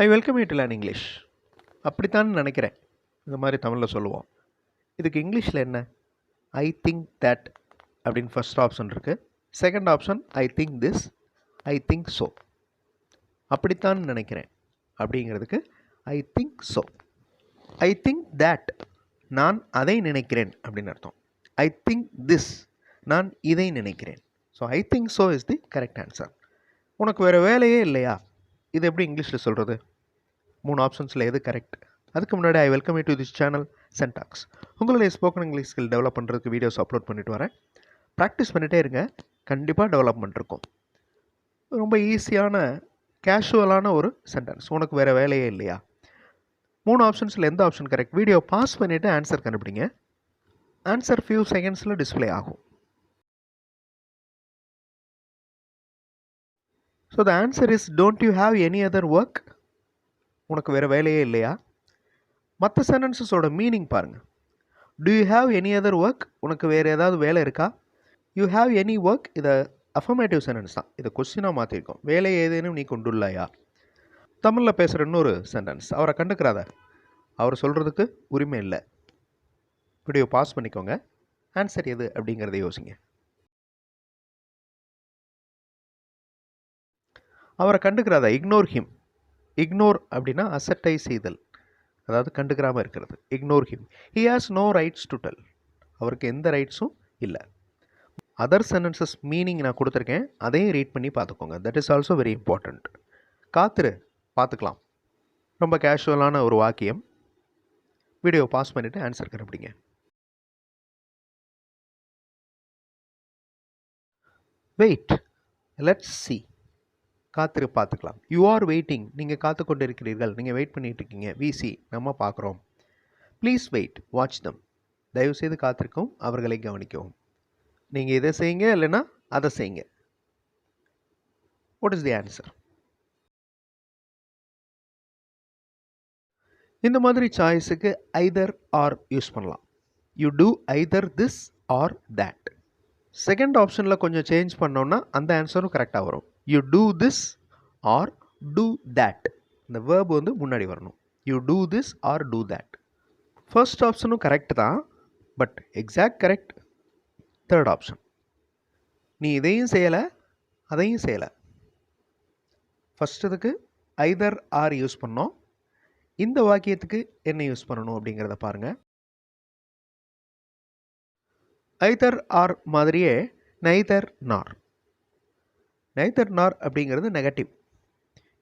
I welcome you to learn English அப்படித்தான் நினைக்கிறேன். இந்த மாதிரி தமிழில் சொல்லுவோம். இதுக்கு இங்கிலீஷில் என்ன? ஐ திங்க் தட் அப்படின்னு ஃபர்ஸ்ட் ஆப்ஷன் இருக்குது second option I think this I think so அப்படித்தான் நினைக்கிறேன். அப்படிங்கிறதுக்கு I think so I think that நான் அதை நினைக்கிறேன் அப்படின்னு அர்த்தம். ஐ திங்க் திஸ் நான் இதை நினைக்கிறேன். So I think so is the correct answer உனக்கு வேறு வேலையே இல்லையா? இது எப்படி இங்கிலீஷில் சொல்கிறது மூணு ஆப்ஷன்ஸில் எது கரெக்ட் அதுக்கு முன்னாடி I welcome to this channel சென்டாக்ஸ் உங்களுடைய ஸ்போக்கன் இங்கிலீஷ் ஸ்கில் டெவலப் பண்ணுறதுக்கு வீடியோஸ் அப்லோட் பண்ணிட்டு வரேன். ப்ராக்டிஸ் பண்ணிகிட்டே இருங்க. கண்டிப்பாக டெவலப்மெண்ட் இருக்கும். ரொம்ப ஈஸியான கேஷுவலான ஒரு சென்டென்ஸ் உனக்கு வேறு வேலையே இல்லையா? மூணு ஆப்ஷன்ஸில் எந்த ஆப்ஷன் கரெக்ட் வீடியோ பாஸ் பண்ணிவிட்டு ஆன்சர் கண்டுபிடிங்க. ஆன்சர் ஃபியூ செகண்ட்ஸில் டிஸ்ப்ளே ஆகும். So the answer is don't you have any other work உனக்கு வேறு வேலையே இல்லையா? மற்ற சென்டென்சஸோட மீனிங் பாருங்கள் do you have any other work உனக்கு வேறு ஏதாவது வேலை இருக்கா? யூ ஹாவ் எனி ஒர்க் இதை அஃபர்மேட்டிவ் சென்டென்ஸ் தான். இதை கொஸ்டினாக மாற்றிருக்கோம் வேலை ஏதேனும் நீ கொண்டுள்ளாயா? தமிழில் பேசுகிற இன்னொரு சென்டென்ஸ் அவரை கண்டுக்கிறாத? அவர் சொல்கிறதுக்கு உரிமை இல்லை. வீடியோ பாஸ் பண்ணிக்கோங்க. ஆன்சர் எது அப்படிங்கிறத யோசிங்க. அவரை கண்டுக்கிறாதா? இக்னோர் ஹிம் இக்னோர் அப்படின்னா அசட்டை செய்தல். அதாவது கண்டுக்கிறாமல் இருக்கிறது. Ignore him he has no rights to tell அவருக்கு எந்த ரைட்ஸும் இல்லை. அதர் சென்டென்சஸ் மீனிங் நான் கொடுத்துருக்கேன். அதையும் ரீட் பண்ணி பார்த்துக்கோங்க. That is also very important காத்துரு. பார்த்துக்கலாம். ரொம்ப கேஷுவலான ஒரு வாக்கியம். வீடியோ பாஸ் பண்ணிவிட்டு ஆன்சர் கண்டுபிடிங்க. வெயிட் லெட்ஸ் சி காத்திரு பார்த்துக்கலாம். யூ ஆர் வெயிட்டிங் நீங்கள் காத்து கொண்டு இருக்கிறீர்கள் நீங்கள் வெயிட் பண்ணிட்டு இருக்கீங்க விசி நம்ம பார்க்குறோம். ப்ளீஸ் வெயிட் வாட்ச் தம் தயவுசெய்து காத்திருக்கவும். அவர்களை கவனிக்கவும். நீங்கள் இதை செய்யுங்க இல்லைன்னா அதை செய்யுங்க. வாட் இஸ் தி ஆன்சர் இந்த மாதிரி சாய்ஸுக்கு ஐதர் ஆர் யூஸ் பண்ணலாம். You do either this or that second ஆப்ஷனில் கொஞ்சம் சேஞ்ச் பண்ணோன்னா அந்த ஆன்சரும் கரெக்டாக வரும். You do this or do that இந்த வேர்ப் வந்து முன்னாடி வரணும். You do this or do that first ஆப்ஷனும் கரெக்ட் தான். But exact correct third option நீ இதையும் செய்யலை அதையும் செய்யலை. ஃபஸ்ட்டுதுக்கு ஐதர் ஆர் யூஸ் பண்ணோம். இந்த வாக்கியத்துக்கு என்ன யூஸ் பண்ணணும் அப்படிங்கிறத பாருங்கள் ஐதர் ஆர் மாதிரியே நைதர் நார் நைதர் நார் அப்படிங்கிறது negative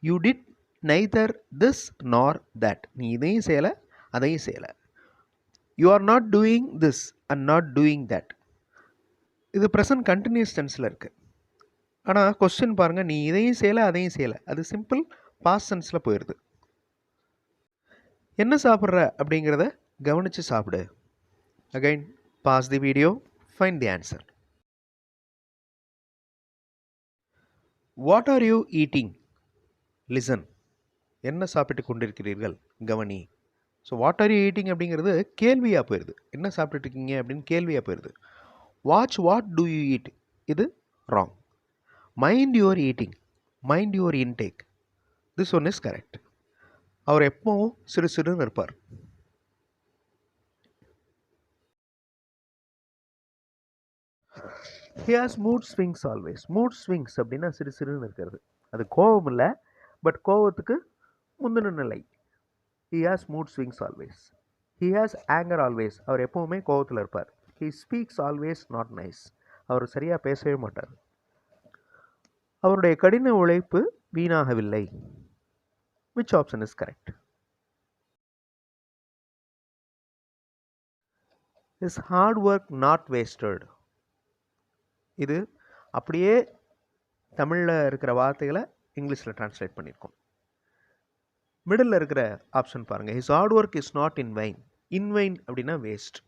you did neither this nor that நீ இதையும் செய்யலை அதையும் செய்யலை. You are not doing this and not doing that இது ப்ரெசன்ட் கண்டினியூஸ் டென்ஸில் இருக்குது ஆனால் கொஸ்டின் பாருங்கள் நீ இதையும் செய்யலை அதையும் செய்யலை. அது சிம்பிள் பாஸ்ட் சென்ஸில் போயிடுது என்ன சாப்பிட்ற அப்படிங்கிறத கவனித்து சாப்பிடு. Again pause the video fine the answer what are you eating listen என்ன சாப்பிட்டு கொண்டிருக்கிறீர்கள்? கவனி. So what are you eating அப்படிங்கிறது கேள்வியாக போயிடுது என்ன சாப்பிட்டுட்டு இருக்கீங்க அப்படின்னு கேள்வியாக போயிடுது watch what do you eat இது wrong mind your eating mind your intake this one is correct அவர் எப்பவும் சிறு சிறுன்னு இருப்பார். He has mood swings always mood swings அப்படின்னா சிறு சிறுன்னு இருக்கிறது. அது கோபம் இல்லை பட் கோபத்துக்கு முந்தின நிலை. He has mood swings always he has anger always அவர் எப்போவுமே கோபத்தில் இருப்பார். He speaks always not nice அவர் சரியாக பேசவே மாட்டார். அவருடைய கடின உழைப்பு வீணாகவில்லை. Which option is correct is hard work not wasted இது அப்படியே தமிழில் இருக்கிற வார்த்தைகளை இங்கிலீஷில் ட்ரான்ஸ்லேட் பண்ணியிருக்கோம். மிடில் இருக்கிற ஆப்ஷன் பாருங்கள் his hard work is not in vain in அப்படின்னா வேஸ்ட்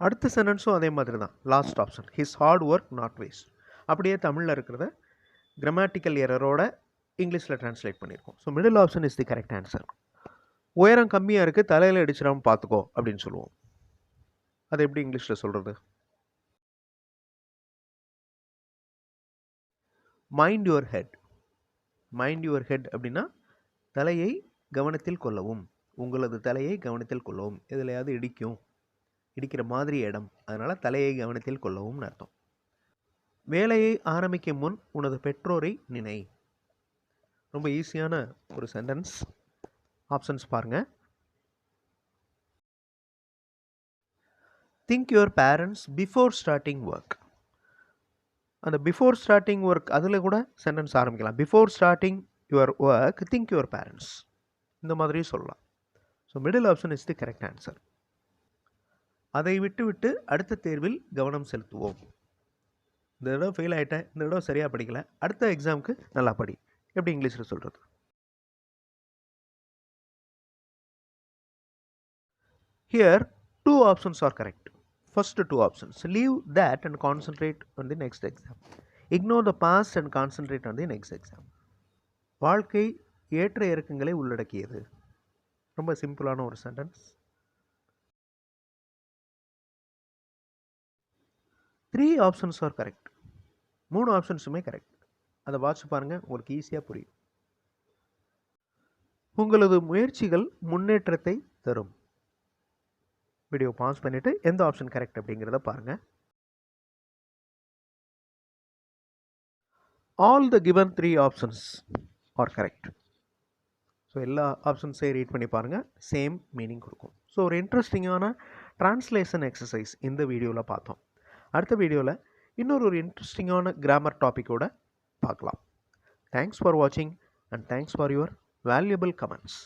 அடுத்த சென்டென்ஸும் அதே மாதிரி தான் last option his hard work not waste அப்படியே தமிழில் இருக்கிறத கிராமட்டிக்கல் எரரோட இங்கிலீஷில் ட்ரான்ஸ்லேட் பண்ணியிருக்கோம். So middle option is the correct answer உயரம் கம்மியாக இருக்குது தலையில் அடிச்சிடாமல் பார்த்துக்கோ அப்படின்னு சொல்லுவோம். அது எப்படி இங்கிலீஷில் சொல்கிறது mind your head mind your head அப்படின்னா தலையை கவனத்தில் கொள்ளவும். உங்களது தலையை கவனத்தில் கொள்ளவும். எதுலையாவது இடிக்கும். இடிக்கிற மாதிரி இடம். அதனால் தலையை கவனத்தில் கொள்ளவும்னு அர்த்தம். வேலையை ஆரம்பிக்கும் முன் உனது பெற்றோரை நினை. ரொம்ப ஈஸியான ஒரு சென்டென்ஸ் ஆப்ஷன்ஸ் பாருங்கள் think your parents before starting work அந்த பிஃபோர் ஸ்டார்டிங் ஒர்க் அதில் கூட சென்டென்ஸ் ஆரம்பிக்கலாம். Before starting your work think your parents இந்த மாதிரி சொல்லலாம். So middle option is the correct answer அதை விட்டுவிட்டு அடுத்த தேர்வில் கவனம் செலுத்துவோம். இந்த தடவை ஃபெயில் ஆகிட்டேன் இந்த தடவை சரியாக படிக்கல. அடுத்த எக்ஸாமுக்கு நல்லா படி. எப்படி இங்கிலீஷில் சொல்கிறது here two options are correct first two options leave that and concentrate on the next exam. Ignore the past and concentrate on the next exam வாழ்க்கை ஏற்ற இறக்கங்களை உள்ளடக்கியது. ரொம்ப சிம்பிளான ஒரு sentence three options are correct மூணு ஆப்ஷன்ஸுமே கரெக்ட் அதை வாட்ச் பாருங்கள் உங்களுக்கு ஈஸியாக புரியும். உங்களது முயற்சிகள் முன்னேற்றத்தை தரும். வீடியோ பாஸ் பண்ணிவிட்டு எந்த ஆப்ஷன் கரெக்ட் அப்படிங்கிறத பாருங்கள் all the given three options are correct so எல்லா ஆப்ஷன்ஸையும் ரீட் பண்ணி பாருங்கள் சேம் மீனிங் கொடுக்கும். ஸோ ஒரு இன்ட்ரெஸ்டிங்கான ட்ரான்ஸ்லேஷன் எக்ஸசைஸ் இந்த வீடியோவில் பார்த்தோம். அடுத்த வீடியோவில் இன்னொரு ஒரு இன்ட்ரெஸ்டிங்கான கிராமர் டாப்பிக்கோட பார்க்கலாம். தேங்க்ஸ் ஃபார் வாட்சிங் and thanks for your valuable comments